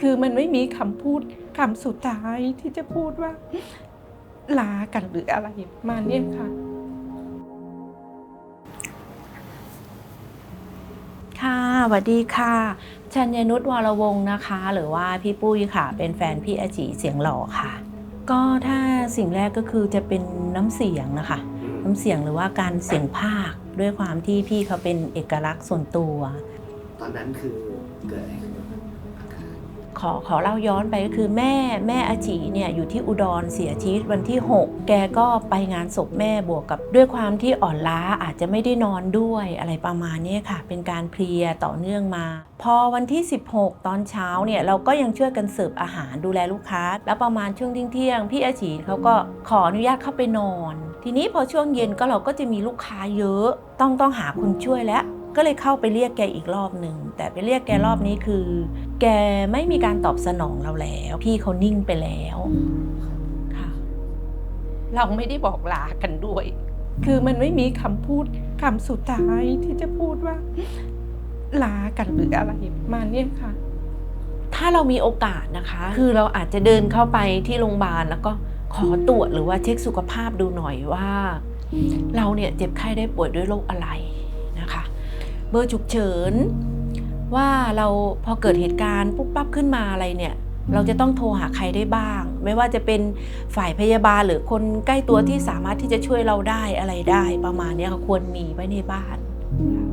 คือมันไม่มีคำพูดคำสุดท้ายที่จะพูดว่าลากันหรืออะไรประมาณเนี้ยค่ะ ค่ะสวัสดีค่ะชัญญนุชวรวงศ์นะคะ หรือว่าพี่ปุ้ยค่ะ เป็นแฟนพี่อาจีเสียงหล่อค่ะ ก็ถ้าสิ่งแรกก็คือจะเป็นน้ำเสียงนะคะ น้ำเสียงหรือว่าการเสียงภาคด้วยความที่พี่เขาเป็นเอกลักษณ์ส่วนตัว ตอนนั้นคือเกิดอะไรขึ้นบ้างอาการ ขอขอเล่าย้อนไปก็คือแม่แม่อาจีเนี่ยอยู่ที่อุดรเสียชีวิตวันที่ 6 แกก็ไปงานศพแม่บวกกับ ด้วยความที่อ่อนล้าอาจจะไม่ได้นอนด้วยอะไรประมาณนี้ค่ะ เป็นการเพลียต่อเนื่องมา พอวันที่ 16 ตอนเช้าเนี่ยเราก็ยังช่วยกันเสิร์ฟอาหารดูแลลูกค้า แล้วประมาณช่วงเที่ยงพี่อาจีเขาก็ขออนุญาตเข้าไปนอน ทีนี้พอช่วงเย็นก็เราก็จะมีลูกค้าเยอะ ต้องต้องหาคนช่วยแล้ว ก็เลยเข้าไปเรียกแกอีกรอบหนึ่งแต่ไปเรียกแกรอบนี้คือ แกไม่มีการตอบสนองเราแล้ว พี่เขานิ่งไปแล้วค่ะ เราไม่ได้บอกลากันด้วย คือมันไม่มีคำพูดคำสุดท้ายที่จะพูดว่า ลากันหรืออะไรประมาณเนี้ยค่ะ ถ้าเรามีโอกาสนะคะ คือเราอาจจะเดินเข้าไปที่โรงพยาบาลแล้วก็ขอตรวจหรือว่าเช็คสุขภาพดูหน่อยว่า เราเนี่ยเจ็บไข้ได้ป่วยด้วยโรคอะไรนะคะ เบอร์ฉุกเฉิน ว่าเราพอเกิดเหตุการณ์ปุ๊บปั๊บขึ้นมาอะไรเนี่ย เราจะต้องโทรหาใครได้บ้าง ไม่ว่าจะเป็นฝ่ายพยาบาลหรือคนใกล้ตัวที่สามารถที่จะช่วยเราได้อะไรได้ประมาณเนี้ยค่ะควรมีไว้ในบ้านค่ะ